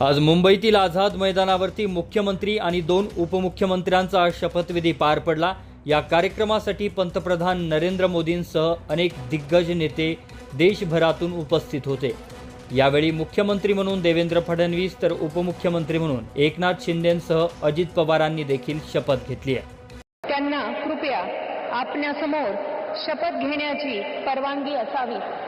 आज मुंबईतील आझाद मैदानावरती मुख्यमंत्री आणि दोन उपमुख्यमंत्र्यांचा शपथविधी पार पडला. या कार्यक्रमासाठी पंतप्रधान नरेंद्र मोदींसह अनेक दिग्गज नेते देशभरातून उपस्थित होते. यावेळी मुख्यमंत्री म्हणून देवेंद्र फडणवीस तर उपमुख्यमंत्री म्हणून एकनाथ शिंदेंसह अजित पवारांनी देखील शपथ घेतली आहे. त्यांना कृपया आपल्यासमोर शपथ घेण्याची परवानगी असावी.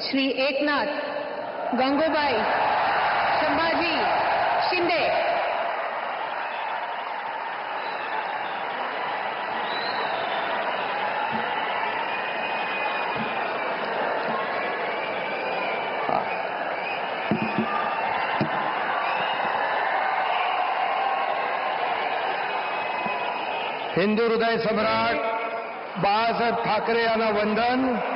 श्री एकनाथ गंगूबाई संभाजी शिंदे. हिंदू हृदय सम्राट बाळासाहेब ठाकरे यांना वंदन.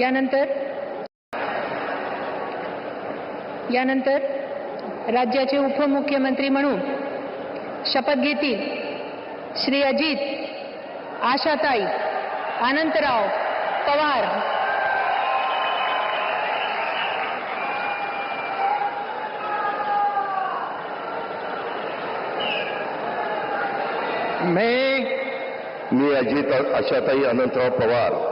यानंतर यानंतर राज्याचे उपमुख्यमंत्री म्हणून शपथ घेतील श्री अजित आशाताई अनंतराव पवार. मी मी अजित आशाताई अनंतराव पवार.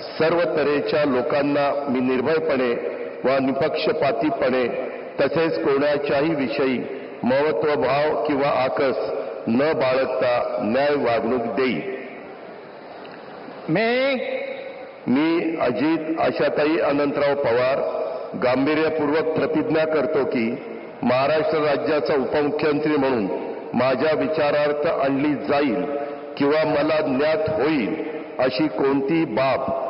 सर्व तऱ्हेच्या लोकांना मी निर्भयपणे व निपक्षपातीपणे तसेच कोणाच्याही विषयी महत्वभाव किंवा आकस न बाळगता न्याय वागणूक देईल मी मी अजित आशाताई अनंतराव पवार गांभीर्यपूर्वक प्रतिज्ञा करतो की महाराष्ट्र राज्याचा उपमुख्यमंत्री म्हणून माझ्या विचारार्थ आणली जाईल किंवा मला ज्ञात होईल अशी कोणतीही बाब